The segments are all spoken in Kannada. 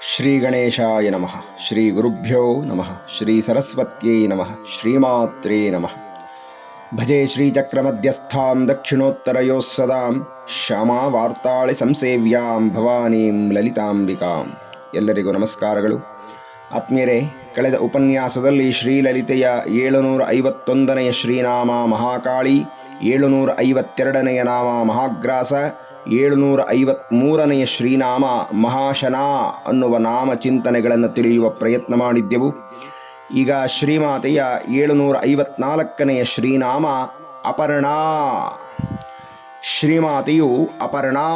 ಶ್ರೀ ಗಣೇಶಾಯ ನಮಃ ಶ್ರೀ ಗುರುಭ್ಯೋ ನಮಃ ಶ್ರೀ ಸರಸ್ವತ್ಯೈ ನಮಃ ಶ್ರೀಮಾತ್ರೇ ನಮಃ ಭಜೆ ಶ್ರೀಚಕ್ರಮಧ್ಯಸ್ಥಾಂ ದಕ್ಷಿಣೋತ್ತರಯೋಃ ಸದಾಂ ಶ್ಯಾಮಾ ವಾರ್ತಾಳಿ ಸಂಸೇವ್ಯಾಂ ಭವಾನೀಂ ಲಲಿತಾಂಬಿಕಾಂ ಎಲ್ಲರಿಗೂ ನಮಸ್ಕಾರಗಳು. ಆತ್ಮೀಯರೇ, ಕಳೆದ ಉಪನ್ಯಾಸದಲ್ಲಿ ಶ್ರೀಲಲಿತೆಯ ಏಳುನೂರ ಐವತ್ತೊಂದನೆಯ ಶ್ರೀನಾಮ ಮಹಾಕಾಳಿ ಏಳುನೂರ ಐವತ್ತೆರಡನೆಯ ನಾಮ ಮಹಾಗ್ರಾಸ ಏಳುನೂರ ಐವತ್ತ್ಮೂರನೆಯ ಶ್ರೀನಾಮ ಮಹಾಶನ ಅನ್ನುವ ನಾಮ ಚಿಂತನೆಗಳನ್ನು ತಿಳಿಯುವ ಪ್ರಯತ್ನ ಮಾಡಿದ್ದೆವು. ಈಗ ಶ್ರೀಮಾತೆಯ ಏಳುನೂರ ಐವತ್ನಾಲ್ಕನೆಯ ಶ್ರೀನಾಮ ಅಪರ್ಣಾ. ಶ್ರೀಮಾತೆಯು ಅಪರ್ಣಾ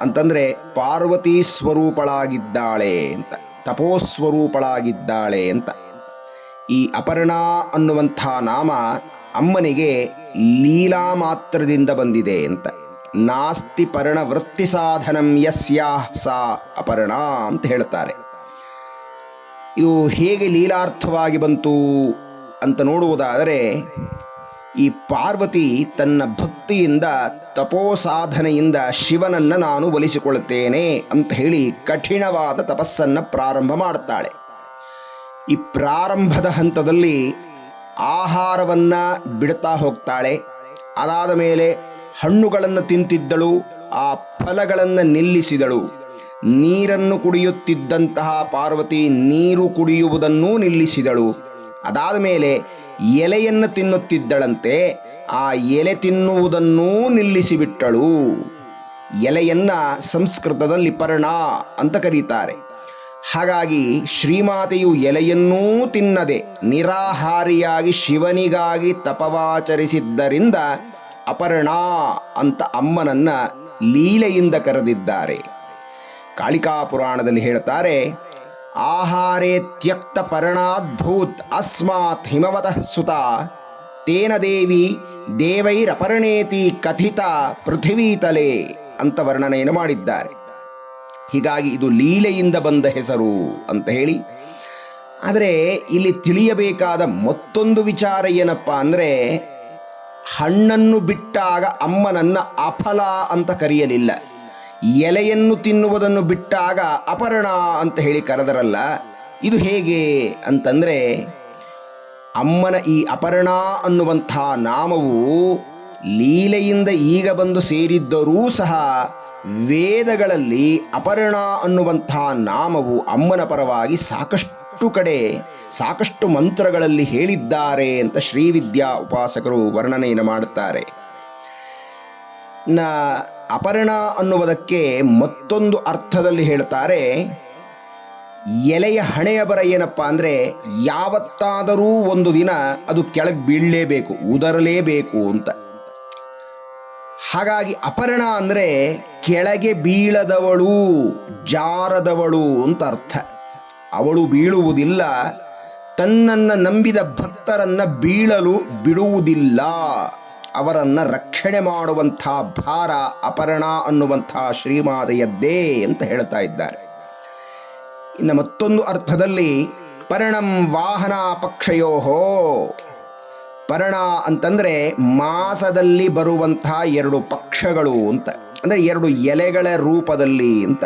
ಅಂತಂದರೆ ಪಾರ್ವತಿ ಸ್ವರೂಪಳಾಗಿದ್ದಾಳೆ ಅಂತ, ತಪೋಸ್ವರೂಪಳಾಗಿದ್ದಾಳೆ ಅಂತ. ಈ ಅಪರ್ಣಾ ಅನ್ನುವಂಥ ನಾಮ ಅಮ್ಮನಿಗೆ ಲೀಲಾ ಮಾತ್ರದಿಂದ ಬಂದಿದೆ ಅಂತ. ನಾಸ್ತಿ ಪರ್ಣ ವೃತ್ತಿ ಸಾಧನಂ ಯಸ್ಯಾ ಸಾ ಅಪರ್ಣ ಅಂತ ಹೇಳ್ತಾರೆ ಇದು ಹೇಗೆ ಲೀಲಾರ್ಥವಾಗಿ ಬಂತು ಅಂತ ನೋಡುವುದಾದರೆ, ಈ ಪಾರ್ವತಿ ತನ್ನ ಭಕ್ತಿಯಿಂದ ತಪೋಸಾಧನೆಯಿಂದ ಶಿವನನ್ನು ನಾನು ಒಲಿಸಿಕೊಳ್ಳುತ್ತೇನೆ ಅಂತ ಹೇಳಿ ಕಠಿಣವಾದ ತಪಸ್ಸನ್ನು ಪ್ರಾರಂಭ ಮಾಡುತ್ತಾಳೆ ಈ ಪ್ರಾರಂಭದ ಹಂತದಲ್ಲಿ ಆಹಾರವನ್ನು ಬಿಡ್ತಾ ಹೋಗ್ತಾಳೆ. ಅದಾದ ಮೇಲೆ ಹಣ್ಣುಗಳನ್ನು ತಿಂತಿದ್ದಳು, ಆ ಫಲಗಳನ್ನು ನಿಲ್ಲಿಸಿದಳು. ನೀರನ್ನು ಕುಡಿಯುತ್ತಿದ್ದಂತಹ ಪಾರ್ವತಿ ನೀರು ಕುಡಿಯುವುದನ್ನೂ ನಿಲ್ಲಿಸಿದಳು. ಅದಾದ ಮೇಲೆ ಎಲೆಯನ್ನು ತಿನ್ನುತ್ತಿದ್ದಳಂತೆ, ಆ ಎಲೆ ತಿನ್ನುವುದನ್ನೂ ನಿಲ್ಲಿಸಿಬಿಟ್ಟಳು. ಎಲೆಯನ್ನ ಸಂಸ್ಕೃತದಲ್ಲಿ ಪರ್ಣ ಅಂತ ಕರೀತಾರೆ. ಹಾಗಾಗಿ ಶ್ರೀಮಾತೆಯು ಎಲೆಯನ್ನೂ ತಿನ್ನದೆ ನಿರಾಹಾರಿಯಾಗಿ ಶಿವನಿಗಾಗಿ ತಪವಾಚರಿಸಿದ್ದರಿಂದ ಅಪರ್ಣಾ ಅಂತ ಅಮ್ಮನನ್ನ ಲೀಲೆಯಿಂದ ಕರೆದಿದ್ದಾರೆ. ಕಾಳಿಕಾ ಪುರಾಣದಲ್ಲಿ ಹೇಳ್ತಾರೆ ಆಹಾರೇ ತ್ಯಕ್ತ ಪರ್ಣಾದ್ಭೂತ್ ಅಸ್ಮಾತ್ ಹಿಮವತಃ ಸುತ, ತೇನ ದೇವಿ ದೇವೈರಪರ್ಣೇತಿ ಕಥಿತ ಪೃಥಿವೀತಲೆ ಅಂತ ವರ್ಣನೆಯನ್ನು ಮಾಡಿದ್ದಾರೆ. ಹೀಗಾಗಿ ಇದು ಲೀಲೆಯಿಂದ ಬಂದ ಹೆಸರು ಅಂತ ಹೇಳಿ. ಆದರೆ ಇಲ್ಲಿ ತಿಳಿಯಬೇಕಾದ ಮತ್ತೊಂದು ವಿಚಾರ ಏನಪ್ಪ ಅಂದರೆ, ಹಣ್ಣನ್ನು ಬಿಟ್ಟಾಗ ಅಮ್ಮನನ್ನು ಅಫಲ ಅಂತ ಕರೆಯಲಿಲ್ಲ. ಎಲೆಯನ್ನು ತಿನ್ನುವುದನ್ನು ಬಿಟ್ಟಾಗ ಅಪರ್ಣ ಅಂತ ಹೇಳಿ ಕರೆದರಲ್ಲ, ಇದು ಹೇಗೆ ಅಂತಂದರೆ, ಅಮ್ಮನ ಈ ಅಪರ್ಣ ಅನ್ನುವಂಥ ನಾಮವು ಲೀಲೆಯಿಂದ ಈಗ ಬಂದು ಸೇರಿದ್ದರೂ ಸಹ ವೇದಗಳಲ್ಲಿ ಅಪರ್ಣ ಅನ್ನುವಂಥ ನಾಮವು ಅಮ್ಮನ ಪರವಾಗಿ ಸಾಕಷ್ಟು ಕಡೆ, ಸಾಕಷ್ಟು ಮಂತ್ರಗಳಲ್ಲಿ ಹೇಳಿದ್ದಾರೆ ಅಂತ ಶ್ರೀವಿದ್ಯಾ ಉಪಾಸಕರು ವರ್ಣನೆಯನ್ನು ಮಾಡುತ್ತಾರೆ. ನ ಅಪರ್ಣ ಅನ್ನುವುದಕ್ಕೆ ಮತ್ತೊಂದು ಅರ್ಥದಲ್ಲಿ ಹೇಳ್ತಾರೆ ಎಲೆಯ ಹಣೆಯ ಬರ ಏನಪ್ಪ ಅಂದರೆ ಯಾವತ್ತಾದರೂ ಒಂದು ದಿನ ಅದು ಕೆಳಗೆ ಬೀಳಲೇಬೇಕು, ಉದರಲೇಬೇಕು ಅಂತ. ಹಾಗಾಗಿ ಅಪರ್ಣ ಅಂದರೆ ಕೆಳಗೆ ಬೀಳದವಳು, ಜಾರದವಳು ಅಂತ ಅರ್ಥ. ಅವಳು ಬೀಳುವುದಿಲ್ಲ, ತನ್ನನ್ನು ನಂಬಿದ ಭಕ್ತರನ್ನು ಬೀಳಲು ಬಿಡುವುದಿಲ್ಲ. ಅವರನ್ನು ರಕ್ಷಣೆ ಮಾಡುವಂಥ ಭಾರ ಅಪರ್ಣ ಅನ್ನುವಂಥ ಶ್ರೀಮಾತೆಯದ್ದೇ ಅಂತ ಹೇಳ್ತಾ ಇದ್ದಾರೆ. ಇನ್ನು ಮತ್ತೊಂದು ಅರ್ಥದಲ್ಲಿ, ಪರ್ಣಂ ವಾಹನ ಪಕ್ಷಯೋಹೋ. ಪರ್ಣ ಅಂತಂದರೆ ಮಾಸದಲ್ಲಿ ಬರುವಂತಹ ಎರಡು ಪಕ್ಷಗಳು ಅಂತ. ಅಂದರೆ ಎರಡು ಎಲೆಗಳ ರೂಪದಲ್ಲಿ ಅಂತ.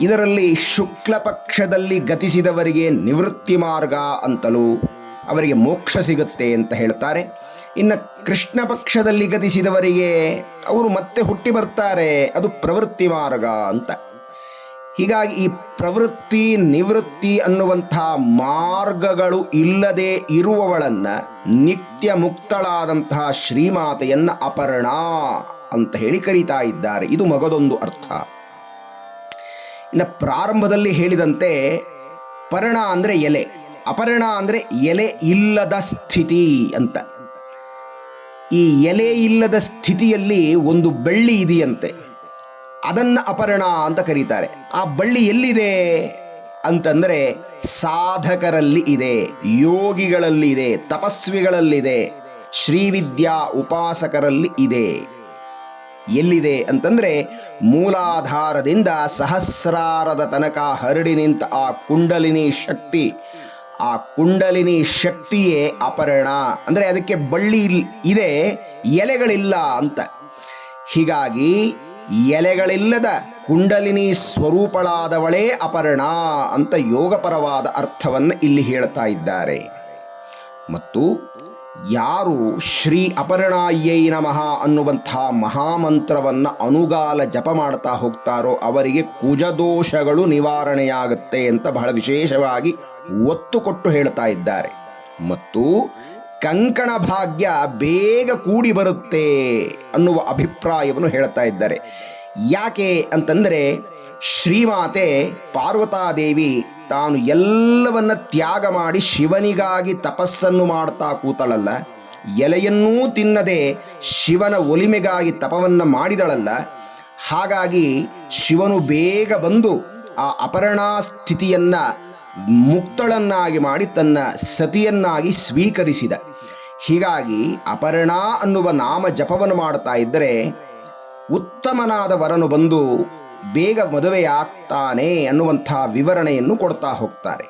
ಇದರಲ್ಲಿ ಶುಕ್ಲ ಪಕ್ಷದಲ್ಲಿ ಗತಿಸಿದವರಿಗೆ ನಿವೃತ್ತಿ ಮಾರ್ಗ ಅಂತಲೂ ಅವರಿಗೆ ಮೋಕ್ಷ ಸಿಗುತ್ತೆ ಅಂತ ಹೇಳ್ತಾರೆ. ಇನ್ನು ಕೃಷ್ಣ ಪಕ್ಷದಲ್ಲಿ ಗತಿಸಿದವರಿಗೆ ಅವರು ಮತ್ತೆ ಹುಟ್ಟಿ ಬರ್ತಾರೆ. ಅದು ಪ್ರವೃತ್ತಿ ಮಾರ್ಗ ಅಂತ. ಹೀಗಾಗಿ ಈ ಪ್ರವೃತ್ತಿ, ನಿವೃತ್ತಿ ಅನ್ನುವಂಥ ಮಾರ್ಗಗಳು ಇಲ್ಲದೆ ಇರುವವಳನ್ನ ನಿತ್ಯ ಮುಕ್ತಳಾದಂತಹ ಶ್ರೀಮಾತೆಯನ್ನ ಅಪರ್ಣ ಅಂತ ಹೇಳಿ ಕರೀತಾ ಇದ್ದಾರೆ. ಇದು ಮಗದೊಂದು ಅರ್ಥ. ಇನ್ನು ಪ್ರಾರಂಭದಲ್ಲಿ ಹೇಳಿದಂತೆ ಪರ್ಣ ಅಂದರೆ ಎಲೆ. ಅಪರ್ಣ ಅಂದರೆ ಎಲೆ ಇಲ್ಲದ ಸ್ಥಿತಿ ಅಂತ. ಈ ಎಲೆ ಇಲ್ಲದ ಸ್ಥಿತಿಯಲ್ಲಿ ಒಂದು ಬೆಳ್ಳಿ ಇದೆಯಂತೆ. ಅದನ್ನು ಅಪರ್ಣ ಅಂತ ಕರೀತಾರೆ. ಆ ಬಳ್ಳಿ ಎಲ್ಲಿದೆ? ಅಂತಂದ್ರೆ ಸಾಧಕರಲ್ಲಿ ಇದೆ, ಯೋಗಿಗಳಲ್ಲಿ ಇದೆ, ತಪಸ್ವಿಗಳಲ್ಲಿದೆ, ಶ್ರೀವಿದ್ಯಾ ಉಪಾಸಕರಲ್ಲಿ ಇದೆ. ಎಲ್ಲಿದೆ ಅಂತಂದ್ರೆ ಮೂಲಾಧಾರದಿಂದ ಸಹಸ್ರಾರದ ತನಕ ಹರಡಿ ನಿಂತ ಆ ಕುಂಡಲಿನಿ ಶಕ್ತಿ. ಆ ಕುಂಡಲಿನಿ ಶಕ್ತಿಯೇ ಅಪರ್ಣ. ಅಂದರೆ ಅದಕ್ಕೆ ಬಳ್ಳಿ ಇದೆ, ಎಲೆಗಳಿಲ್ಲ ಅಂತ. ಹೀಗಾಗಿ ಎಲೆಗಳಿಲ್ಲದ ಕುಂಡಲಿನಿ ಸ್ವರೂಪಳಾದವಳೇ ಅಪರ್ಣ ಅಂತ ಯೋಗಪರವಾದ ಅರ್ಥವನ್ನು ಇಲ್ಲಿ ಹೇಳ್ತಾ ಇದ್ದಾರೆ. ಮತ್ತು ಯಾರು ಶ್ರೀ ಅಪರ್ಣಾಯೈ ನಮಃ ಅನ್ನುವಂಥ ಮಹಾಮಂತ್ರವನ್ನು ಅನುಗಾಲ ಜಪ ಮಾಡ್ತಾ ಹೋಗ್ತಾರೋ ಅವರಿಗೆ ಕುಜದೋಷಗಳು ನಿವಾರಣೆಯಾಗುತ್ತೆ ಅಂತ ಬಹಳ ವಿಶೇಷವಾಗಿ ಒತ್ತು ಕೊಟ್ಟು ಹೇಳ್ತಾ ಇದ್ದಾರೆ. ಮತ್ತು ಕಂಕಣ ಭಾಗ್ಯ ಬೇಗ ಕೂಡಿ ಬರುತ್ತೆ ಅನ್ನುವ ಅಭಿಪ್ರಾಯವನ್ನು ಹೇಳ್ತಾ ಇದ್ದಾರೆ. ಯಾಕೆ ಅಂತಂದರೆ ಶ್ರೀಮಾತೆ ಪಾರ್ವತಾದೇವಿ ತಾನು ಎಲ್ಲವನ್ನ ತ್ಯಾಗ ಮಾಡಿ ಶಿವನಿಗಾಗಿ ತಪಸ್ಸನ್ನು ಮಾಡ್ತಾ ಕೂತಳಲ್ಲ. ಎಲೆಯನ್ನೂ ತಿನ್ನದೆ ಶಿವನ ಒಲಿಮೆಗಾಗಿ ತಪವನ್ನು ಮಾಡಿದಳಲ್ಲ. ಹಾಗಾಗಿ ಶಿವನು ಬೇಗ ಬಂದು ಆ ಅಪರ್ಣಾ ಸ್ಥಿತಿಯನ್ನ ಮುಕ್ತಳನ್ನಾಗಿ ಮಾಡಿ ತನ್ನ ಸತಿಯನ್ನಾಗಿ ಸ್ವೀಕರಿಸಿದ. ಹೀಗಾಗಿ ಅಪರ್ಣಾ ಅನ್ನುವ ನಾಮ ಜಪವನ್ನು ಮಾಡ್ತಾ ಇದ್ದರೆ ಉತ್ತಮನಾದ ವರನು ಬಂದು ಬೇಗ ಮದುವೆಯಾಗ್ತಾನೆ ಅನ್ನುವಂಥ ವಿವರಣೆಯನ್ನು ಕೊಡ್ತಾ ಹೋಗ್ತಾರೆ.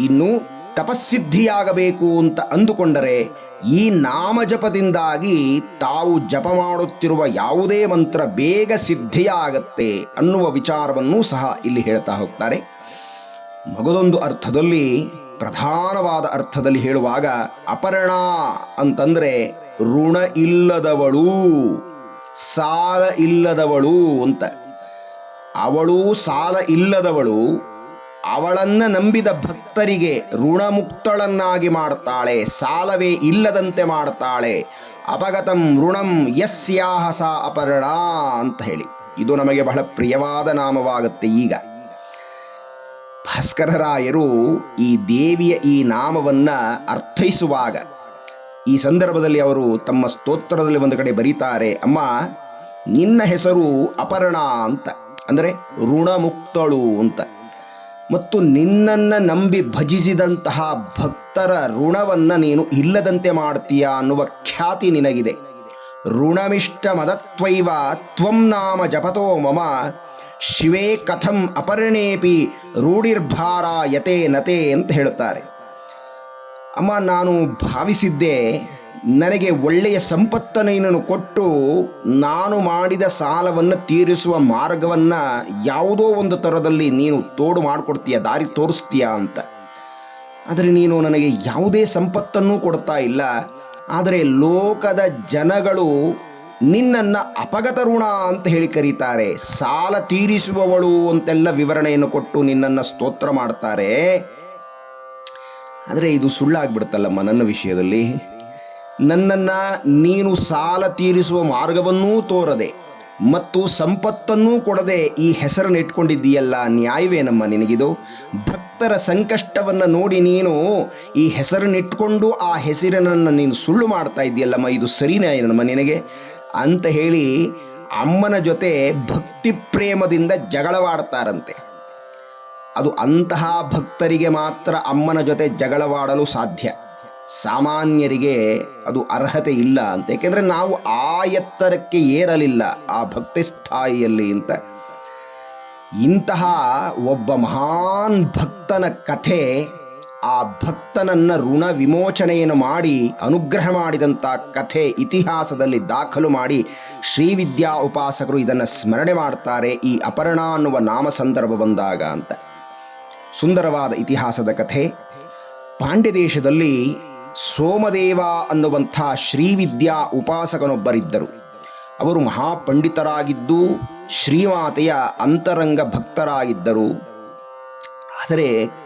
ಇನ್ನು ತಪಸ್ಸಿದ್ಧಿಯಾಗಬೇಕು ಅಂತ ಅಂದುಕೊಂಡರೆ ಈ ನಾಮಜಪದಿಂದಾಗಿ ತಾವು ಜಪ ಮಾಡುತ್ತಿರುವ ಯಾವುದೇ ಮಂತ್ರ ಬೇಗ ಸಿದ್ಧಿಯಾಗತ್ತೆ ಅನ್ನುವ ವಿಚಾರವನ್ನು ಸಹ ಇಲ್ಲಿ ಹೇಳ್ತಾ ಹೋಗ್ತಾರೆ. ಮಗದೊಂದು ಅರ್ಥದಲ್ಲಿ ಪ್ರಧಾನವಾದ ಅರ್ಥದಲ್ಲಿ ಹೇಳುವಾಗ ಅಪರ್ಣ ಅಂತಂದ್ರೆ ಋಣ ಇಲ್ಲದವಳು, ಸಾಲ ಇಲ್ಲದವಳು ಅಂತ. ಅವಳು ಸಾಲ ಇಲ್ಲದವಳು, ಅವಳನ್ನ ನಂಬಿದ ಭಕ್ತರಿಗೆ ಋಣಮುಕ್ತಳನ್ನಾಗಿ ಮಾಡ್ತಾಳೆ, ಸಾಲವೇ ಇಲ್ಲದಂತೆ ಮಾಡ್ತಾಳೆ. ಅಪಗತಂ ಋಣಂ ಯಸ್ಯಾಹ ಸಾ ಅಪರ್ಣ ಅಂತ ಹೇಳಿ. ಇದು ನಮಗೆ ಬಹಳ ಪ್ರಿಯವಾದ ನಾಮವಾಗುತ್ತೆ ಈಗ. ಭಾಸ್ಕರರಾಯರು ಈ ದೇವಿಯ ಈ ನಾಮವನ್ನ ಅರ್ಥೈಸುವಾಗ ಈ ಸಂದರ್ಭದಲ್ಲಿ ಅವರು ತಮ್ಮ ಸ್ತೋತ್ರದಲ್ಲಿ ಒಂದು ಕಡೆ ಬರೀತಾರೆ, ಅಮ್ಮ, ನಿನ್ನ ಹೆಸರು ಅಪರ್ಣ ಅಂತ, ಅಂದರೆ ಋಣಮುಕ್ತಳು ಅಂತ. ಮತ್ತು ನಿನ್ನನ್ನು ನಂಬಿ ಭಜಿಸಿದಂತಹ ಭಕ್ತರ ಋಣವನ್ನು ನೀನು ಇಲ್ಲದಂತೆ ಮಾಡ್ತೀಯ ಅನ್ನುವ ಖ್ಯಾತಿ ನಿನಗಿದೆ. ಋಣಮಿಷ್ಟ ಮದತ್ವೈವ ತ್ವಂ ನಾಮ ಜಪತೋ ಮಮ ಶಿವೇ ಕಥಂ ಅಪರ್ಣೇಪಿ ರೂಢಿರ್ಭಾರ ಯತೆ ನತೆ ಅಂತ ಹೇಳುತ್ತಾರೆ. ಅಮ್ಮ, ನಾನು ಭಾವಿಸಿದ್ದೆ ನನಗೆ ಒಳ್ಳೆಯ ಸಂಪತ್ತನ್ನು ಕೊಟ್ಟು ನಾನು ಮಾಡಿದ ಸಾಲವನ್ನು ತೀರಿಸುವ ಮಾರ್ಗವನ್ನು ಯಾವುದೋ ಒಂದು ಥರದಲ್ಲಿ ನೀನು ತೋಡು ಮಾಡಿಕೊಡ್ತೀಯ, ದಾರಿ ತೋರಿಸ್ತೀಯ ಅಂತ. ಆದರೆ ನೀನು ನನಗೆ ಯಾವುದೇ ಸಂಪತ್ತನ್ನು ಕೊಡ್ತಾ ಇಲ್ಲ. ಆದರೆ ಲೋಕದ ಜನಗಳು ನಿನ್ನನ್ನು ಅಪಗತ ಋಣ ಅಂತ ಹೇಳಿ ಕರೀತಾರೆ. ಸಾಲ ತೀರಿಸುವವಳು ಅಂತೆಲ್ಲ ವಿವರಣೆಯನ್ನು ಕೊಟ್ಟು ನಿನ್ನನ್ನು ಸ್ತೋತ್ರ ಮಾಡ್ತಾರೆ. ಆದರೆ ಇದು ಸುಳ್ಳಾಗ್ಬಿಡ್ತಲ್ಲಮ್ಮ ನನ್ನ ವಿಷಯದಲ್ಲಿ. ನನ್ನನ್ನು ನೀನು ಸಾಲ ತೀರಿಸುವ ಮಾರ್ಗವನ್ನೂ ತೋರದೆ ಮತ್ತು ಸಂಪತ್ತನ್ನೂ ಕೊಡದೆ ಈ ಹೆಸರನ್ನು ಇಟ್ಕೊಂಡಿದ್ದೀಯಲ್ಲ, ನ್ಯಾಯವೇನಮ್ಮ ನಿನಗಿದು? ಭಕ್ತರ ಸಂಕಷ್ಟವನ್ನು ನೋಡಿ ನೀನು ಈ ಹೆಸರನ್ನಿಟ್ಕೊಂಡು ಆ ಹೆಸರಿನನ್ನು ನೀನು ಸುಳ್ಳು ಮಾಡ್ತಾ ಇದೆಯಲ್ಲಮ್ಮ ಇದು ಸರಿನಾ ಏನಮ್ಮ ನಿನಗೆ? ಅಂತ ಹೇಳಿ ಅಮ್ಮನ ಜೊತೆ ಭಕ್ತಿ ಪ್ರೇಮದಿಂದ ಜಗಳವಾಡ್ತಾರಂತೆ. ಅದು ಅಂತಹ ಭಕ್ತರಿಗೆ ಮಾತ್ರ ಅಮ್ಮನ ಜೊತೆ ಜಗಳವಾಡಲು ಸಾಧ್ಯ. ಸಾಮಾನ್ಯರಿಗೆ ಅದು ಅರ್ಹತೆ ಇಲ್ಲ ಅಂತ. ಏಕೆಂದರೆ ನಾವು ಆ ಎತ್ತರಕ್ಕೆ ಏರಲಿಲ್ಲ ಆ ಭಕ್ತಿ ಸ್ಥಾಯಿಯಲ್ಲಿ ಅಂತ. ಇಂತಹ ಒಬ್ಬ ಮಹಾನ್ ಭಕ್ತನ ಕಥೆ ಆ ಭಕ್ತನನ್ನ ಋಣ ವಿಮೋಚನೆಯನ್ನು ಮಾಡಿ, ಅನುಗ್ರಹ ಮಾಡಿದಂಥ ಕಥೆ ಇತಿಹಾಸದಲ್ಲಿ ದಾಖಲು ಮಾಡಿ ಶ್ರೀವಿದ್ಯಾ ಉಪಾಸಕರು ಇದನ್ನು ಸ್ಮರಣೆ ಮಾಡ್ತಾರೆ ಈ ಅಪರ್ಣ ಅನ್ನುವ ನಾಮ ಸಂದರ್ಭ ಬಂದಾಗ ಅಂತ. ಸುಂದರವಾದ ಇತಿಹಾಸದ ಕಥೆ. ಪಾಂಡ್ಯ ದೇಶದಲ್ಲಿ ಸೋಮದೇವ ಅನ್ನುವಂಥ ಶ್ರೀವಿದ್ಯಾ ಉಪಾಸಕನೊಬ್ಬರಿದ್ದರು. ಅವರು ಮಹಾಪಂಡಿತರಾಗಿದ್ದು ಶ್ರೀಮಾತೆಯ ಅಂತರಂಗ ಭಕ್ತರಾಗಿದ್ದರು. ಆದರೆ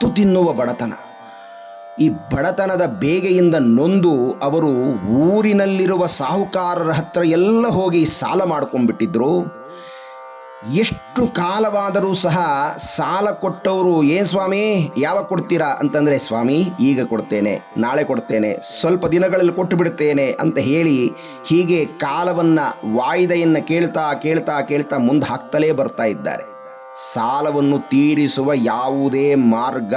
ಕಿತ್ತು ತಿನ್ನುವ ಬಡತನ. ಈ ಬಡತನದ ಬೇಗೆಯಿಂದ ನೊಂದು ಅವರು ಊರಿನಲ್ಲಿರುವ ಸಾಹುಕಾರರ ಹತ್ರ ಎಲ್ಲ ಹೋಗಿ ಸಾಲ ಮಾಡ್ಕೊಂಡ್ಬಿಟ್ಟಿದ್ರು. ಎಷ್ಟು ಕಾಲವಾದರೂ ಸಹ ಸಾಲ ಕೊಟ್ಟವರು, ಏನು ಸ್ವಾಮಿ, ಯಾವಾಗ ಕೊಡ್ತೀರಾ? ಅಂತಂದರೆ, ಸ್ವಾಮಿ, ಈಗ ಕೊಡ್ತೇನೆ, ನಾಳೆ ಕೊಡ್ತೇನೆ, ಸ್ವಲ್ಪ ದಿನಗಳಲ್ಲಿ ಕೊಟ್ಟು ಬಿಡ್ತೇನೆ ಅಂತ ಹೇಳಿ ಹೀಗೆ ಕಾಲವನ್ನು, ವಾಯ್ದೆಯನ್ನು ಕೇಳ್ತಾ ಕೇಳ್ತಾ ಕೇಳ್ತಾ ಮುಂದೆ ಹಾಕ್ತಲೇ ಬರ್ತಾ ಇದ್ದಾರೆ. ಸಾಲವನ್ನು ತೀರಿಸುವ ಯಾವುದೇ ಮಾರ್ಗ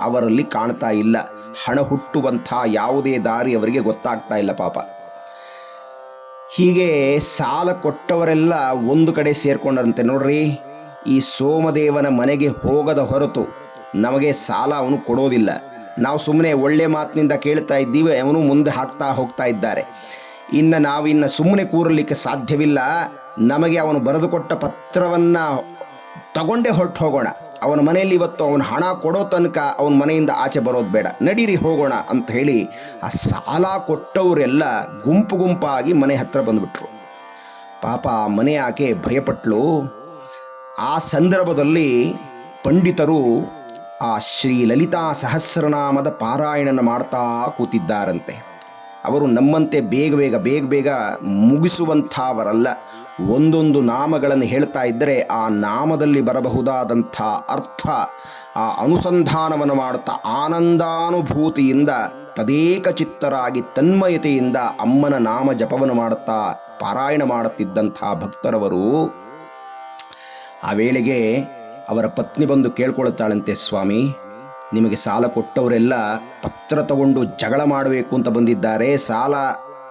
ಅವರಲ್ಲಿ ಕಾಣ್ತಾ ಇಲ್ಲ. ಹಣ ಹುಟ್ಟುವಂಥ ಯಾವುದೇ ದಾರಿ ಅವರಿಗೆ ಗೊತ್ತಾಗ್ತಾ ಇಲ್ಲ ಪಾಪ. ಹೀಗೆ ಸಾಲ ಕೊಟ್ಟವರೆಲ್ಲ ಒಂದು ಕಡೆ ಸೇರ್ಕೊಂಡಂತೆ ನೋಡ್ರಿ. ಈ ಸೋಮದೇವನ ಮನೆಗೆ ಹೋಗದ ಹೊರತು ನಮಗೆ ಸಾಲ ಅವನು ಕೊಡೋದಿಲ್ಲ. ನಾವು ಸುಮ್ಮನೆ ಒಳ್ಳೆ ಮಾತಿನಿಂದ ಕೇಳ್ತಾ ಇದ್ದೀವಿ, ಅವನು ಮುಂದೆ ಹಾಕ್ತಾ ಹೋಗ್ತಾ ಇದ್ದಾರೆ. ಇನ್ನು ನಾವಿನ್ನು ಸುಮ್ಮನೆ ಕೂರಲಿಕ್ಕೆ ಸಾಧ್ಯವಿಲ್ಲ. ನಮಗೆ ಅವನು ಬರೆದುಕೊಟ್ಟ ಪತ್ರ ಪತ್ರವನ್ನು ತಗೊಂಡೇ ಹೊರಟು ಹೋಗೋಣ. ಅವನ ಮನೆಯಲ್ಲಿ ಇವತ್ತು ಅವನ ಹಣ ಕೊಡೋ ತನಕ ಅವನ ಮನೆಯಿಂದ ಆಚೆ ಬರೋದು ಬೇಡ. ನಡೀರಿ ಹೋಗೋಣ ಅಂತ ಹೇಳಿ ಆ ಸಾಲ ಕೊಟ್ಟವರೆಲ್ಲ ಗುಂಪು ಗುಂಪಾಗಿ ಮನೆ ಹತ್ರ ಬಂದುಬಿಟ್ರು. ಪಾಪ ಆ ಮನೆ ಆಕೆ ಭಯಪಟ್ಲು. ಆ ಸಂದರ್ಭದಲ್ಲಿ ಪಂಡಿತರು ಆ ಶ್ರೀ ಲಲಿತಾ ಸಹಸ್ರನಾಮದ ಪಾರಾಯಣನ ಮಾಡ್ತಾ ಕೂತಿದ್ದಾರಂತೆ. ಅವರು ನಮ್ಮಂತೆ ಬೇಗ ಬೇಗ ಬೇಗ ಬೇಗ ಮುಗಿಸುವಂಥವರಲ್ಲ. ಒಂದೊಂದು ನಾಮಗಳನ್ನು ಹೇಳ್ತಾ ಇದ್ದರೆ ಆ ನಾಮದಲ್ಲಿ ಬರಬಹುದಾದಂಥ ಅರ್ಥ, ಆ ಅನುಸಂಧಾನವನ್ನು ಮಾಡುತ್ತಾ ಆನಂದಾನುಭೂತಿಯಿಂದ, ತದೇಕ ಚಿತ್ತರಾಗಿ ತನ್ಮಯತೆಯಿಂದ ಅಮ್ಮನ ನಾಮ ಜಪವನ್ನು ಮಾಡುತ್ತಾ ಪಾರಾಯಣ ಮಾಡುತ್ತಿದ್ದಂಥ ಭಕ್ತರವರು, ಆ ವೇಳೆಗೆ ಅವರ ಪತ್ನಿ ಬಂದು ಕೇಳ್ಕೊಳ್ಳುತ್ತಾಳಂತೆ ಸ್ವಾಮಿ, ನಿಮಗೆ ಸಾಲ ಕೊಟ್ಟವರೆಲ್ಲ ಪತ್ರ ತಗೊಂಡು ಜಗಳ ಮಾಡಬೇಕು ಅಂತ ಬಂದಿದ್ದಾರೆ, ಸಾಲ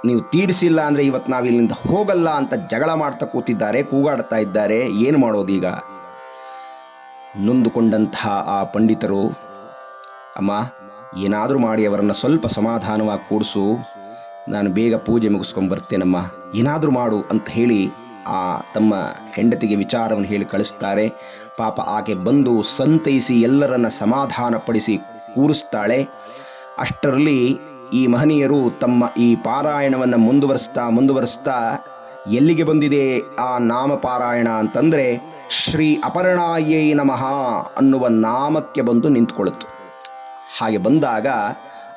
ನೀವು ತೀರಿಸಿಲ್ಲ ಅಂದರೆ ಇವತ್ತು ನಾವು ಇಲ್ಲಿಂದ ಹೋಗಲ್ಲ ಅಂತ ಜಗಳ ಮಾಡ್ತಾ ಕೂತಿದ್ದಾರೆ, ಕೂಗಾಡ್ತಾ ಇದ್ದಾರೆ. ಏನು ಮಾಡೋದೀಗ ನೊಂದುಕೊಂಡಂತಹ ಆ ಪಂಡಿತರು, ಅಮ್ಮ, ಏನಾದರೂ ಮಾಡಿ ಅವರನ್ನು ಸ್ವಲ್ಪ ಸಮಾಧಾನವಾಗಿ ಕೂಡಿಸು. ನಾನು ಬೇಗ ಪೂಜೆ ಮುಗಿಸ್ಕೊಂಡು ಬರ್ತೇನಮ್ಮ. ಏನಾದರೂ ಮಾಡು ಅಂತ ಹೇಳಿ ಆ ತಮ್ಮ ಹೆಂಡತಿಗೆ ವಿಚಾರವನ್ನು ಹೇಳಿ ಕಳಿಸ್ತಾರೆ. ಪಾಪ ಆಕೆ ಬಂದು ಸಂತೈಸಿ ಎಲ್ಲರನ್ನ ಸಮಾಧಾನಪಡಿಸಿ ಕೂರಿಸ್ತಾಳೆ. ಅಷ್ಟರಲ್ಲಿ ಈ ಮಹನೀಯರು ತಮ್ಮ ಈ ಪಾರಾಯಣವನ್ನು ಮುಂದುವರಿಸ್ತಾ ಮುಂದುವರಿಸ್ತಾ ಎಲ್ಲಿಗೆ ಬಂದಿದೆ ಆ ನಾಮ ಪಾರಾಯಣ ಅಂತಂದರೆ ಶ್ರೀ ಅಪರ್ಣಾಯೇ ನಮಃ ಅನ್ನುವ ನಾಮಕ್ಕೆ ಬಂದು ನಿಂತ್ಕೊಳ್ಳುತ್ತು. ಹಾಗೆ ಬಂದಾಗ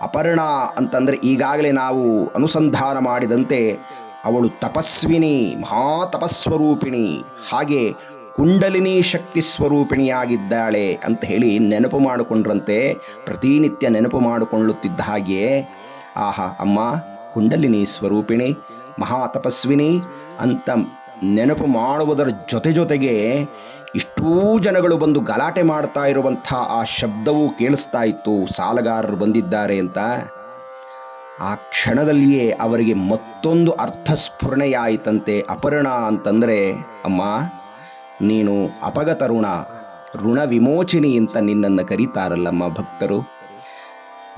ಅಪರ್ಣ ಅಂತಂದರೆ ಈಗಾಗಲೇ ನಾವು ಅನುಸಂಧಾನ ಮಾಡಿದಂತೆ ಅವಳು ತಪಸ್ವಿನಿ ಮಹಾ ತಪಸ್ವರೂಪಿಣಿ ಹಾಗೆ ಕುಂಡಲಿನಿ ಶಕ್ತಿ ಸ್ವರೂಪಿಣಿಯಾಗಿದ್ದಾಳೆ ಅಂತ ಹೇಳಿ ನೆನಪು ಮಾಡಿಕೊಂಡ್ರಂತೆ, ಪ್ರತಿನಿತ್ಯ ನೆನಪು ಮಾಡಿಕೊಳ್ಳುತ್ತಿದ್ದ ಹಾಗೆಯೇ, ಆಹಾ, ಅಮ್ಮ, ಕುಂಡಲಿನಿ ಸ್ವರೂಪಿಣಿ ಮಹಾ ತಪಸ್ವಿನಿ ಅಂತ ನೆನಪು ಮಾಡುವುದರ ಜೊತೆ ಜೊತೆಗೆ ಇಷ್ಟೂ ಜನಗಳು ಬಂದು ಗಲಾಟೆ ಮಾಡ್ತಾ ಇರುವಂಥ ಆ ಶಬ್ದವು ಕೇಳಿಸ್ತಾ ಇತ್ತು. ಸಾಲಗಾರರು ಬಂದಿದ್ದಾರೆ ಅಂತ. ಆ ಕ್ಷಣದಲ್ಲಿಯೇ ಅವರಿಗೆ ಮತ್ತೊಂದು ಅರ್ಥಸ್ಫುರಣೆಯಾಯಿತಂತೆ, ಅಪರ್ಣ ಅಂತಂದರೆ, ಅಮ್ಮ ನೀನು ಅಪಗತ ಋಣ ಋಣ ವಿಮೋಚನೆ ಅಂತ ನಿನ್ನನ್ನು ಕರೀತಾರಲ್ಲಮ್ಮ ಭಕ್ತರು.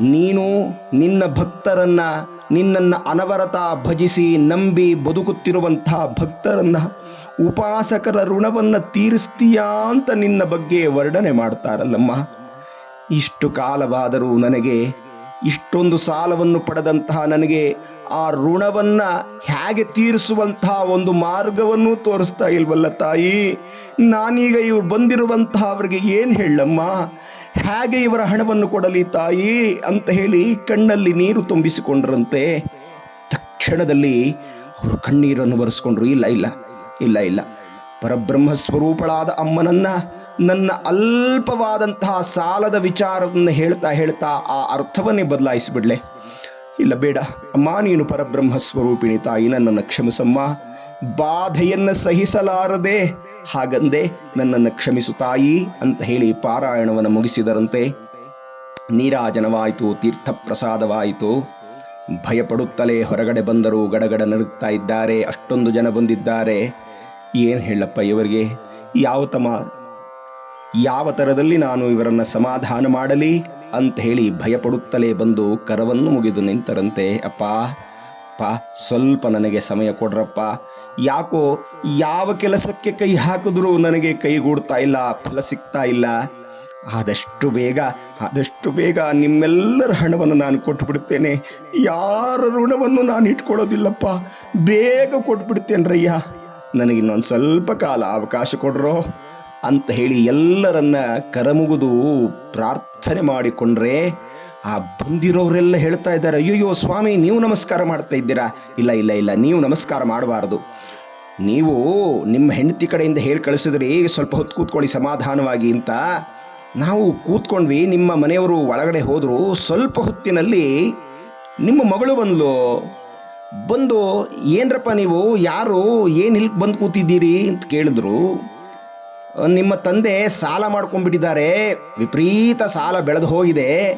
ನೀನು ನಿನ್ನ ಭಕ್ತರನ್ನ, ನಿನ್ನನ್ನು ಅನವರತ ಭಜಿಸಿ ನಂಬಿ ಬದುಕುತ್ತಿರುವಂತಹ ಭಕ್ತರನ್ನ, ಉಪಾಸಕರ ಋಣವನ್ನು ತೀರಿಸ್ತೀಯಾ ಅಂತ ನಿನ್ನ ಬಗ್ಗೆ ವರ್ಣನೆ ಮಾಡ್ತಾರಲ್ಲಮ್ಮ. ಇಷ್ಟು ಕಾಲವಾದರೂ ನನಗೆ ಇಷ್ಟೊಂದು ಸಾಲವನ್ನು ಪಡೆದಂತಹ ನನಗೆ ಆ ಋಣವನ್ನು ಹೇಗೆ ತೀರಿಸುವಂತಹ ಒಂದು ಮಾರ್ಗವನ್ನು ತೋರಿಸ್ತಾ ಇಲ್ವಲ್ಲ ತಾಯಿ? ನಾನೀಗ ಇವ್ರು ಬಂದಿರುವಂತಹ ಅವರಿಗೆ ಏನು ಹೇಳಮ್ಮ? ಹೇಗೆ ಇವರ ಹಣವನ್ನು ಕೊಡಲಿ ತಾಯಿ? ಅಂತ ಹೇಳಿ ಕಣ್ಣಲ್ಲಿ ನೀರು ತುಂಬಿಸಿಕೊಂಡ್ರಂತೆ. ತಕ್ಷಣದಲ್ಲಿ ಅವರು ಕಣ್ಣೀರನ್ನು ಬರೆಸ್ಕೊಂಡ್ರು ಇಲ್ಲ ಇಲ್ಲ ಇಲ್ಲ ಇಲ್ಲ. ಪರಬ್ರಹ್ಮ ಸ್ವರೂಪಳಾದ ಅಮ್ಮನನ್ನ ನನ್ನ ಅಲ್ಪವಾದಂತಹ ಸಾಲದ ವಿಚಾರವನ್ನು ಹೇಳ್ತಾ ಹೇಳ್ತಾ ಆ ಅರ್ಥವನ್ನೇ ಬದಲಾಯಿಸಿಬಿಡ್ಲೆ. ಇಲ್ಲ ಬೇಡ, ಅಮ್ಮ ನೀನು ಪರಬ್ರಹ್ಮ ಸ್ವರೂಪಿಣಿ ತಾಯಿ ನನ್ನ ಕ್ಷಮಿಸಮ್ಮ. ಬಾಧೆಯನ್ನು ಸಹಿಸಲಾರದೆ ಹಾಗಂದೆ ನನ್ನನ್ನು ಕ್ಷಮಿಸು ತಾಯಿ ಅಂತ ಹೇಳಿ ಪಾರಾಯಣವನ್ನು ಮುಗಿಸಿದರಂತೆ. ನೀರಾಜನವಾಯಿತು ತೀರ್ಥ ಪ್ರಸಾದವಾಯಿತು ಭಯಪಡುತ್ತಲೇ ಹೊರಗಡೆ ಬಂದರು ಗಡಗಡ ನಡುಗ್ತಾ ಇದ್ದಾರೆ, ಅಷ್ಟೊಂದು ಜನ ಬಂದಿದ್ದಾರೆ. ಏನು ಹೇಳಪ್ಪ ಇವರಿಗೆ? ಯಾವ ತಮ, ಯಾವ ಥರದಲ್ಲಿ ನಾನು ಇವರನ್ನು ಸಮಾಧಾನ ಮಾಡಲಿ ಅಂತ ಹೇಳಿ ಭಯಪಡುತ್ತಲೇ ಬಂದು ಕರವನ್ನು ಮುಗಿದು ನಿಂತರಂತೆ, ಅಪ್ಪ. ಪಾ ಸ್ವಲ್ಪ ನನಗೆ ಸಮಯ ಕೊಡ್ರಪ್ಪ. ಯಾಕೋ ಯಾವ ಕೆಲಸಕ್ಕೆ ಕೈ ಹಾಕಿದ್ರೂ ನನಗೆ ಕೈಗೂಡ್ತಾ ಇಲ್ಲ, ಫಲ ಸಿಗ್ತಾ ಇಲ್ಲ. ಆದಷ್ಟು ಬೇಗ ಆದಷ್ಟು ಬೇಗ ನಿಮ್ಮೆಲ್ಲರ ಹಣವನ್ನು ನಾನು ಕೊಟ್ಬಿಡ್ತೇನೆ. ಯಾರ ಋಣವನ್ನು ನಾನು ಇಟ್ಕೊಳ್ಳೋದಿಲ್ಲಪ್ಪ. ಬೇಗ ಕೊಟ್ಬಿಡ್ತೇನ್ರಯ್ಯ. ನನಗೆ ಇನ್ನೊಂದು ಸ್ವಲ್ಪ ಕಾಲ ಅವಕಾಶ ಕೊಡ್ರೋ ಅಂತ ಹೇಳಿ ಎಲ್ಲರನ್ನ ಕರಮುಗಿದು ಪ್ರಾರ್ಥನೆ ಮಾಡಿಕೊಂಡ್ರೆ ಆ ಬಂದಿರೋರೆಲ್ಲ ಹೇಳ್ತಾ ಇದ್ದಾರೆ, ಅಯ್ಯಯ್ಯೋ ಸ್ವಾಮಿ, ನೀವು ನಮಸ್ಕಾರ ಮಾಡ್ತಾ ಇದ್ದೀರಾ? ಇಲ್ಲ ಇಲ್ಲ ಇಲ್ಲ, ನೀವು ನಮಸ್ಕಾರ ಮಾಡಬಾರ್ದು. ನೀವು ನಿಮ್ಮ ಹೆಂಡತಿ ಕಡೆಯಿಂದ ಹೇಳಿ ಕಳಿಸಿದ್ರಿ ಸ್ವಲ್ಪ ಹೊತ್ತು ಕೂತ್ಕೊಳ್ಳಿ ಸಮಾಧಾನವಾಗಿ ಅಂತ. ನಾವು ಕೂತ್ಕೊಂಡ್ವಿ, ನಿಮ್ಮ ಮನೆಯವರು ಒಳಗಡೆ ಹೋದರು, ಸ್ವಲ್ಪ ಹೊತ್ತಿನಲ್ಲಿ ನಿಮ್ಮ ಮಗಳು ಬಂದ್ಲು. ಬಂದು, ಏನ್ರಪ್ಪ ನೀವು? ಯಾರು? ಏನು ಇಲ್ಲಿ ಬಂದು ಕೂತಿದ್ದೀರಿ? ಅಂತ ಕೇಳಿದ್ರು. ನಿಮ್ಮ ತಂದೆ ಸಾಲ ಮಾಡ್ಕೊಂಡ್ಬಿಟ್ಟಿದ್ದಾರೆ. ವಿಪರೀತ ಸಾಲ ಬೆಳೆದು ಹೋಗಿದೆ.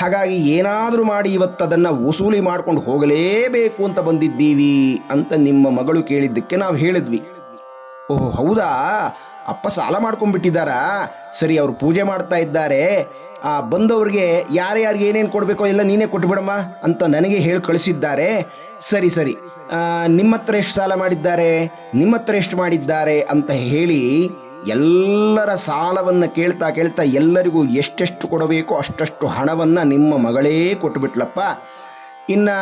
ಹಾಗಾಗಿ ಏನಾದರೂ ಮಾಡಿ ಇವತ್ತು ಅದನ್ನು ವಸೂಲಿ ಮಾಡ್ಕೊಂಡು ಹೋಗಲೇಬೇಕು ಅಂತ ಬಂದಿದ್ದೀವಿ ಅಂತ ನಿಮ್ಮ ಮಗಳು ಕೇಳಿದ್ದಕ್ಕೆ ನಾವು ಹೇಳಿದ್ವಿ. ಓಹ್, ಹೌದಾ? ಅಪ್ಪ ಸಾಲ ಮಾಡ್ಕೊಂಡ್ಬಿಟ್ಟಿದ್ದಾರಾ? ಸರಿ, ಅವ್ರು ಪೂಜೆ ಮಾಡ್ತಾ ಇದ್ದಾರೆ. ಆ, ಬಂದವ್ರಿಗೆ ಯಾರ್ಯಾರಿಗೆ ಏನೇನು ಕೊಡಬೇಕೋ ಎಲ್ಲ ನೀನೇ ಕೊಟ್ಬಿಡಮ್ಮ ಅಂತ ನನಗೆ ಹೇಳಿ ಕಳಿಸಿದ್ದಾರೆ. ಸರಿ ಸರಿ. ನಿಮ್ಮ ಹತ್ರ ಎಷ್ಟು ಸಾಲ ಮಾಡಿದ್ದಾರೆ? ನಿಮ್ಮ ಹತ್ರ ಎಷ್ಟು ಮಾಡಿದ್ದಾರೆ ಅಂತ ಹೇಳಿ ಎಲ್ಲರ ಸಾಲವನ್ನು ಕೇಳ್ತಾ ಕೇಳ್ತಾ ಎಲ್ಲರಿಗೂ ಎಷ್ಟೆಷ್ಟು ಕೊಡಬೇಕೋ ಅಷ್ಟಷ್ಟು ಹಣವನ್ನು ನಿಮ್ಮ ಮಗಳೇ ಕೊಟ್ಟುಬಿಟ್ಲಪ್ಪ ಇನ್ನು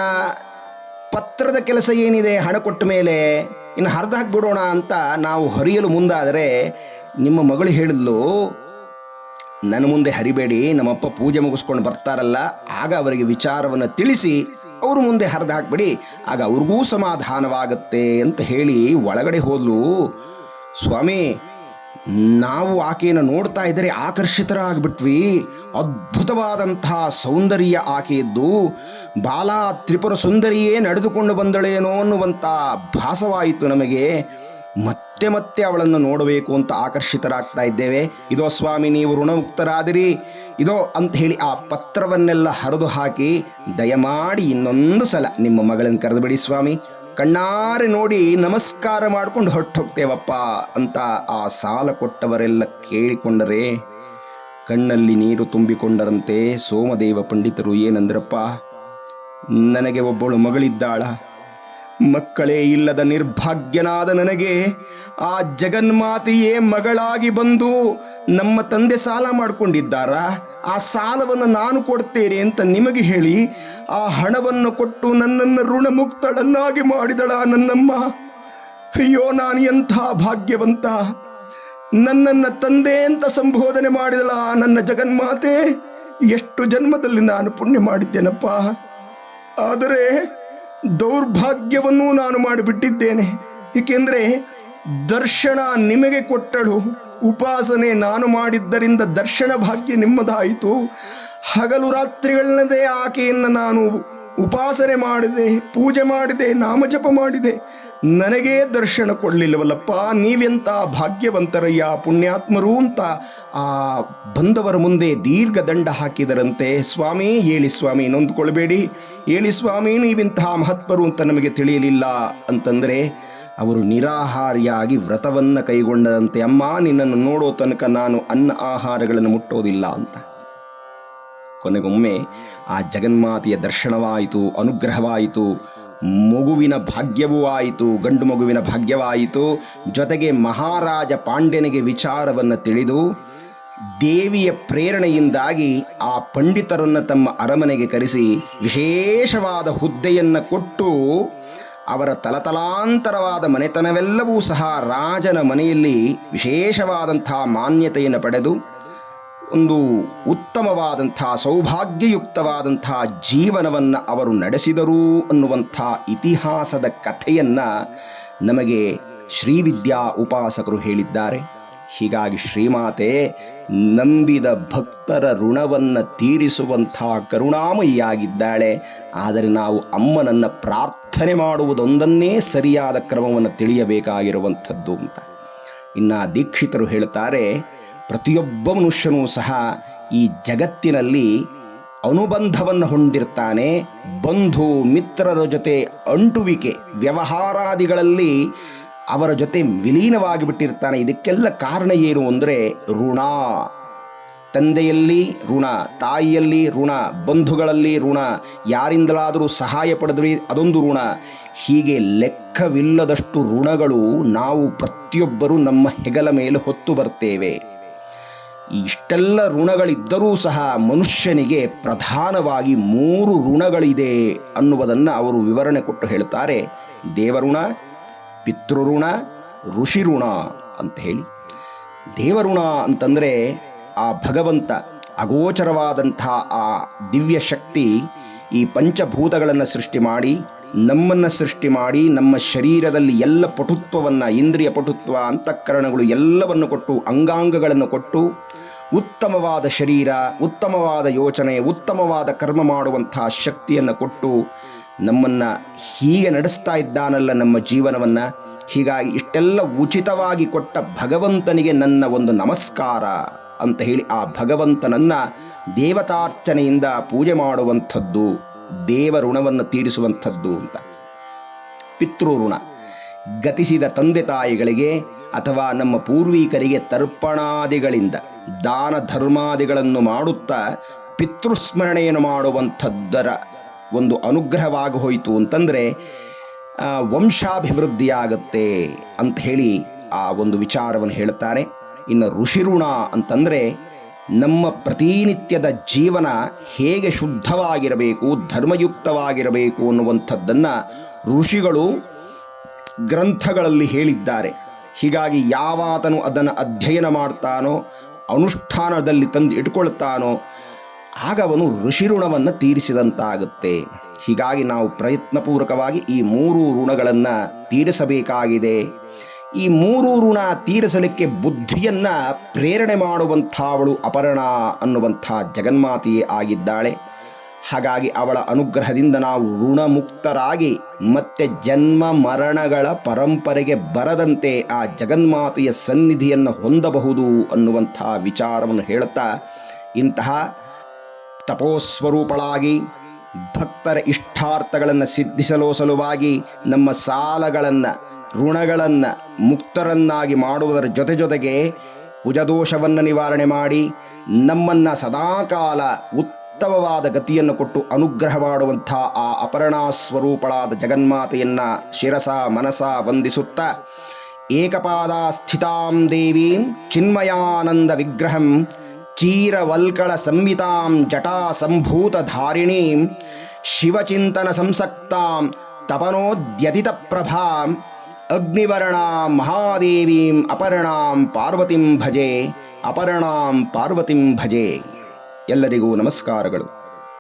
ಪತ್ರದ ಕೆಲಸ ಏನಿದೆ ಹಣ ಕೊಟ್ಟ ಮೇಲೆ ಇನ್ನು ಹರಿದು ಹಾಕ್ಬಿಡೋಣ ಅಂತ ನಾವು ಹರಿಯಲು ಮುಂದಾದರೆ ನಿಮ್ಮ ಮಗಳು ಹೇಳಿದ್ಲು, ನನ್ನ ಮುಂದೆ ಹರಿಬೇಡಿ, ನಮ್ಮಪ್ಪ ಪೂಜೆ ಮುಗಿಸ್ಕೊಂಡು ಬರ್ತಾರಲ್ಲ, ಆಗ ಅವರಿಗೆ ವಿಚಾರವನ್ನು ತಿಳಿಸಿ, ಅವ್ರ ಮುಂದೆ ಹರಿದು ಹಾಕ್ಬಿಡಿ. ಆಗ ಅವ್ರಿಗೂ ಸಮಾಧಾನವಾಗುತ್ತೆ ಅಂತ ಹೇಳಿ ಒಳಗಡೆ ಹೋದ್ಲು. ಸ್ವಾಮಿ ನಾವು ಆಕೆಯನ್ನು ನೋಡ್ತಾ ಇದ್ದರೆ ಆಕರ್ಷಿತರಾಗ್ಬಿಟ್ವಿ. ಅದ್ಭುತವಾದಂತಹ ಸೌಂದರ್ಯ ಆಕೆಯದ್ದು. ಬಾಲ ತ್ರಿಪುರ ಸುಂದರಿಯೇ ನಡೆದುಕೊಂಡು ಬಂದಳೇನೋ ಅನ್ನುವಂಥ ಭಾಸವಾಯಿತು ನಮಗೆ. ಮತ್ತೆ ಮತ್ತೆ ಅವಳನ್ನು ನೋಡಬೇಕು ಅಂತ ಆಕರ್ಷಿತರಾಗ್ತಾ ಇದ್ದೇವೆ. ಇದೋ ಸ್ವಾಮಿ, ನೀವು ಋಣಮುಕ್ತರಾದಿರಿ. ಇದೋ ಅಂತ ಹೇಳಿ ಆ ಪತ್ರವನ್ನೆಲ್ಲ ಹರಿದು ಹಾಕಿ ದಯಮಾಡಿ ಇನ್ನೊಂದು ಸಲ ನಿಮ್ಮ ಮಗಳನ್ನು ಕರೆದುಬಿಡಿ ಸ್ವಾಮಿ. ಕಣ್ಣಾರೆ ನೋಡಿ ನಮಸ್ಕಾರ ಮಾಡ್ಕೊಂಡು ಹೊಟ್ಟು ಹೋಗ್ತೇವಪ್ಪ ಅಂತ ಆ ಸಾಲ ಕೊಟ್ಟವರೆಲ್ಲ ಕೇಳಿಕೊಂಡರೆ, ಕಣ್ಣಲ್ಲಿ ನೀರು ತುಂಬಿಕೊಂಡರಂತೆ ಸೋಮದೇವ ಪಂಡಿತರು ಏನಂದ್ರಪ್ಪ, ನನಗೆ ಒಬ್ಬಳು ಮಗಳಿದ್ದಾಳ. ಮಕ್ಕಳೇ ಇಲ್ಲದ ನಿರ್ಭಾಗ್ಯನಾದ ನನಗೆ ಆ ಜಗನ್ಮಾತೆಯೇ ಮಗಳಾಗಿ ಬಂದು ನಮ್ಮ ತಂದೆ ಸಾಲ ಮಾಡಿಕೊಂಡಿದ್ದಾರ? ಆ ಸಾಲವನ್ನು ನಾನು ಕೊಡ್ತೇನೆ ಅಂತ ನಿಮಗೆ ಹೇಳಿ ಆ ಹಣವನ್ನು ಕೊಟ್ಟು ನನ್ನನ್ನು ಋಣಮುಕ್ತಳನ್ನಾಗಿ ಮಾಡಿದಳ ನನ್ನಮ್ಮ? ಅಯ್ಯೋ, ನಾನು ಎಂಥ ಭಾಗ್ಯವಂತ. ನನ್ನನ್ನು ತಂದೆ ಅಂತ ಸಂಬೋಧನೆ ಮಾಡಿದಳ ನನ್ನ ಜಗನ್ಮಾತೆ? ಎಷ್ಟು ಜನ್ಮದಲ್ಲಿ ನಾನು ಪುಣ್ಯ ಮಾಡಿದ್ದೇನಪ್ಪ? ಆದರೆ ದೌರ್ಭಾಗ್ಯವನ್ನು ನಾನು ಮಾಡಿಬಿಟ್ಟಿದ್ದೇನೆ. ಏಕೆಂದರೆ ದರ್ಶನ ನಿಮಗೆ ಕೊಟ್ಟಳು. ಉಪಾಸನೆ ನಾನು ಮಾಡಿದ್ದರಿಂದ ದರ್ಶನ ಭಾಗ್ಯ ನಿಮ್ಮದಾಯಿತು. ಹಗಲು ರಾತ್ರಿಗಳನ್ನದೇ ಆಕೆಯನ್ನು ನಾನು ಉಪಾಸನೆ ಮಾಡಿದೆ, ಪೂಜೆ ಮಾಡಿದೆ, ನಾಮಜಪ ಮಾಡಿದೆ. ನನಗೇ ದರ್ಶನ ಕೊಡಲಿಲ್ಲವಲ್ಲಪ್ಪ, ನೀವೆಂತ ಭಾಗ್ಯವಂತರಯ್ಯ, ಪುಣ್ಯಾತ್ಮರು ಅಂತ ಆ ಬಂದವರ ಮುಂದೆ ದೀರ್ಘ ದಂಡ ಹಾಕಿದರಂತೆ. ಸ್ವಾಮಿ, ಹೇಳಿ ಸ್ವಾಮಿ, ನೊಂದ್ಕೊಳ್ಬೇಡಿ. ಹೇಳಿ ಸ್ವಾಮಿ, ನೀವಿಂತಹ ಮಹತ್ವರು ಅಂತ ನಮಗೆ ತಿಳಿಯಲಿಲ್ಲ ಅಂತಂದರೆ, ಅವರು ನಿರಾಹಾರಿಯಾಗಿ ವ್ರತವನ್ನು ಕೈಗೊಂಡದಂತೆ ಅಮ್ಮ, ನಿನ್ನನ್ನು ನೋಡೋ ತನಕ ನಾನು ಅನ್ನ ಆಹಾರಗಳನ್ನು ಮುಟ್ಟೋದಿಲ್ಲ ಅಂತ. ಕೊನೆಗೊಮ್ಮೆ ಆ ಜಗನ್ಮಾತೆಯ ದರ್ಶನವಾಯಿತು, ಅನುಗ್ರಹವಾಯಿತು, ಮಗುವಿನ ಭಾಗ್ಯವೂ ಆಯಿತು, ಗಂಡು ಮಗುವಿನ ಭಾಗ್ಯವಾಯಿತು. ಜೊತೆಗೆ ಮಹಾರಾಜ ಪಾಂಡ್ಯನಿಗೆ ವಿಚಾರವನ್ನು ತಿಳಿದು ದೇವಿಯ ಪ್ರೇರಣೆಯಿಂದಾಗಿ ಆ ಪಂಡಿತರನ್ನು ತಮ್ಮ ಅರಮನೆಗೆ ಕರೆಸಿ ವಿಶೇಷವಾದ ಹುದ್ದೆಯನ್ನು ಕೊಟ್ಟು ಅವರ ತಲತಲಾಂತರವಾದ ಮನೆತನವೆಲ್ಲವೂ ಸಹ ರಾಜನ ಮನೆಯಲ್ಲಿ ವಿಶೇಷವಾದಂಥ ಮಾನ್ಯತೆಯನ್ನು ಪಡೆದು ಒಂದು ಉತ್ತಮವಾದಂಥ, ಸೌಭಾಗ್ಯಯುಕ್ತವಾದಂಥ ಜೀವನವನ್ನು ಅವರು ನಡೆಸಿದರು ಅನ್ನುವಂಥ ಇತಿಹಾಸದ ಕಥೆಯನ್ನು ನಮಗೆ ಶ್ರೀವಿದ್ಯಾ ಉಪಾಸಕರು ಹೇಳಿದ್ದಾರೆ. ಹೀಗಾಗಿ ಶ್ರೀಮಾತೆ, ನಂಬಿದ ಭಕ್ತರ ಋಣವನ್ನು ತೀರಿಸುವಂಥ ಕರುಣಾಮಯಿಯಾಗಿದ್ದಾಳೆ. ಆದರೆ ನಾವು ಅಮ್ಮನನ್ನು ಪ್ರಾರ್ಥನೆ ಮಾಡುವುದೊಂದನ್ನೇ ಸರಿಯಾದ ಕ್ರಮವನ್ನು ತಿಳಿಯಬೇಕಾಗಿರುವಂಥದ್ದು ಅಂತ. ಇನ್ನು ದೀಕ್ಷಿತರು ಹೇಳ್ತಾರೆ ಪ್ರತಿಯೊಬ್ಬ ಮನುಷ್ಯನೂ ಸಹ ಈ ಜಗತ್ತಿನಲ್ಲಿ ಅನುಬಂಧವನ್ನು ಹೊಂದಿರ್ತಾನೆ. ಬಂಧು ಮಿತ್ರರ ಜೊತೆ ಅಂಟುವಿಕೆ, ವ್ಯವಹಾರಾದಿಗಳಲ್ಲಿ ಅವರ ಜೊತೆ ವಿಲೀನವಾಗಿ ಬಿಟ್ಟಿರ್ತಾನೆ. ಇದಕ್ಕೆಲ್ಲ ಕಾರಣ ಏನು ಅಂದರೆ ಋಣ. ತಂದೆಯಲ್ಲಿ ಋಣ, ತಾಯಿಯಲ್ಲಿ ಋಣ, ಬಂಧುಗಳಲ್ಲಿ ಋಣ, ಯಾರಿಂದಲಾದರೂ ಸಹಾಯ ಪಡೆದ್ರಿ ಅದೊಂದು ಋಣ. ಹೀಗೆ ಲೆಕ್ಕವಿಲ್ಲದಷ್ಟು ಋಣಗಳು ನಾವು ಪ್ರತಿಯೊಬ್ಬರೂ ನಮ್ಮ ಹೆಗಲ ಮೇಲೆ ಹೊತ್ತು ಬರ್ತೇವೆ. ಇಷ್ಟೆಲ್ಲ ಋಣಗಳಿದ್ದರೂ ಸಹ ಮನುಷ್ಯನಿಗೆ ಪ್ರಧಾನವಾಗಿ ಮೂರು ಋಣಗಳಿದೆ ಅನ್ನುವುದನ್ನು ಅವರು ವಿವರಣೆ ಕೊಟ್ಟು ಹೇಳ್ತಾರೆ ದೇವಋಣ, ಪಿತೃಋಣ, ಋಷಿಋಣ ಅಂತ ಹೇಳಿ. ದೇವಋಣ ಅಂತಂದರೆ ಆ ಭಗವಂತ, ಅಗೋಚರವಾದಂಥ ಆ ದಿವ್ಯ ಶಕ್ತಿ ಈ ಪಂಚಭೂತಗಳನ್ನು ಸೃಷ್ಟಿ ಮಾಡಿ, ನಮ್ಮನ್ನು ಸೃಷ್ಟಿ ಮಾಡಿ, ನಮ್ಮ ಶರೀರದಲ್ಲಿ ಎಲ್ಲ ಪಟುತ್ವವನ್ನು, ಇಂದ್ರಿಯ ಪಟುತ್ವ, ಅಂತಃಕರಣಗಳು ಎಲ್ಲವನ್ನು ಕೊಟ್ಟು, ಅಂಗಾಂಗಗಳನ್ನು ಕೊಟ್ಟು ಉತ್ತಮವಾದ ಶರೀರ, ಉತ್ತಮವಾದ ಯೋಚನೆ, ಉತ್ತಮವಾದ ಕರ್ಮ ಮಾಡುವಂತಹ ಶಕ್ತಿಯನ್ನು ಕೊಟ್ಟು ನಮ್ಮನ್ನು ಹೀಗೆ ನಡೆಸ್ತಾ ಇದ್ದಾನಲ್ಲ ನಮ್ಮ ಜೀವನವನ್ನು. ಹೀಗಾಗಿ ಇಷ್ಟೆಲ್ಲ ಉಚಿತವಾಗಿ ಕೊಟ್ಟ ಭಗವಂತನಿಗೆ ನನ್ನ ಒಂದು ನಮಸ್ಕಾರ ಅಂತ ಹೇಳಿ ಆ ಭಗವಂತನನ್ನು ದೇವತಾರ್ಚನೆಯಿಂದ ಪೂಜೆ ಮಾಡುವಂಥದ್ದು, ದೇವ ಋಣವನ್ನು ತೀರಿಸುವಂಥದ್ದು ಅಂತ. ಪಿತೃಋಣ ಗತಿಸಿದ ತಂದೆ ತಾಯಿಗಳಿಗೆ ಅಥವಾ ನಮ್ಮ ಪೂರ್ವಿಕರಿಗೆ ತರ್ಪಣಾದಿಗಳಿಂದ ದಾನ ಧರ್ಮಾದಿಗಳನ್ನು ಮಾಡುತ್ತಾ ಪಿತೃಸ್ಮರಣೆಯನ್ನು ಮಾಡುವಂಥದ್ದರ ಒಂದು ಅನುಗ್ರಹವಾಗಿ ಹೋಯಿತು ಅಂತಂದರೆ ವಂಶಾಭಿವೃದ್ಧಿಯಾಗತ್ತೆ ಅಂತ ಹೇಳಿ ಆ ಒಂದು ವಿಚಾರವನ್ನು ಹೇಳ್ತಾರೆ ಇನ್ನು ಋಷಿಋಣ ಅಂತಂದರೆ, ನಮ್ಮ ಪ್ರತಿನಿತ್ಯದ ಜೀವನ ಹೇಗೆ ಶುದ್ಧವಾಗಿರಬೇಕು, ಧರ್ಮಯುಕ್ತವಾಗಿರಬೇಕು ಅನ್ನುವಂಥದ್ದನ್ನು ಋಷಿಗಳು ಗ್ರಂಥಗಳಲ್ಲಿ ಹೇಳಿದ್ದಾರೆ. ಹೀಗಾಗಿ ಯಾವಾತನು ಅದನ್ನು ಅಧ್ಯಯನ ಮಾಡ್ತಾನೋ ಅನುಷ್ಠಾನದಲ್ಲಿ ತಂದು ಇಟ್ಕೊಳ್ತಾನೋ, ಆಗ ಅವನು ಋಷಿಋಣವನ್ನು ತೀರಿಸಿದಂತಾಗುತ್ತೆ. ಹೀಗಾಗಿ ನಾವು ಪ್ರಯತ್ನಪೂರ್ವಕವಾಗಿ ಈ ಮೂರು ಋಣಗಳನ್ನು ತೀರಿಸಬೇಕಾಗಿದೆ. ಈ ಮೂರು ಋಣ ತೀರಿಸಲಿಕ್ಕೆ ಬುದ್ಧಿಯನ್ನು ಪ್ರೇರಣೆ ಮಾಡುವಂಥವಳು ಅಪರ್ಣ ಅನ್ನುವಂಥ ಜಗನ್ಮಾತೆಯೇ ಆಗಿದ್ದಾಳೆ. ಹಾಗಾಗಿ ಅವಳ ಅನುಗ್ರಹದಿಂದ ನಾವು ಋಣಮುಕ್ತರಾಗಿ ಮತ್ತೆ ಜನ್ಮ ಮರಣಗಳ ಪರಂಪರೆಗೆ ಬರದಂತೆ ಆ ಜಗನ್ಮಾತೆಯ ಸನ್ನಿಧಿಯನ್ನು ಹೊಂದಬಹುದು ಅನ್ನುವಂಥ ವಿಚಾರವನ್ನು ಹೇಳುತ್ತಾ ಇಂತಹ ತಪೋಸ್ವರೂಪಳಾಗಿ ಭಕ್ತರ ಇಷ್ಟಾರ್ಥಗಳನ್ನು ಸಿದ್ಧಿಸಲು ಸಲುವಾಗಿ ನಮ್ಮ ಸಾಲಗಳನ್ನು, ಋಣಗಳನ್ನು ಮುಕ್ತರನ್ನಾಗಿ ಮಾಡುವುದರ ಜೊತೆ ಜೊತೆಗೆ ಕುಜದೋಷವನ್ನು ನಿವಾರಣೆ ಮಾಡಿ ನಮ್ಮನ್ನು ಸದಾಕಾಲ ಉತ್ತಮವಾದ ಗತಿಯನ್ನು ಕೊಟ್ಟು ಅನುಗ್ರಹ ಮಾಡುವಂಥ ಆ ಅಪರ್ಣಾ ಸ್ವರೂಪಳಾದ ಜಗನ್ಮಾತೆಯನ್ನು ಶಿರಸ ಮನಸ ವಂದಿಸುತ್ತಾ ಏಕಪಾದ ಸ್ಥಿತಾಂ ದೇವೀಂ ಚಿನ್ಮಯಾನಂದ ವಿಗ್ರಹಂ, ಚೀರವಲ್ಕಳ ಸಂಹಿತಾಂ ಜಟಾ ಸಂಭೂತ ಧಾರಿಣೀಂ, ಶಿವಚಿಂತನ ಸಂಸಕ್ತಾಂ, ತಪನೋದ್ಯತಿತ ಪ್ರಭಾಂ, ಅಗ್ನಿವರ್ಣಾಂ ಮಹಾದೇವೀಂ ಅಪರ್ಣಾಂ ಪಾರ್ವತಿಂ ಭಜೆ, ಅಪರ್ಣಾಂ ಪಾರ್ವತಿಂ ಭಜೆ. ಎಲ್ಲರಿಗೂ ನಮಸ್ಕಾರಗಳು.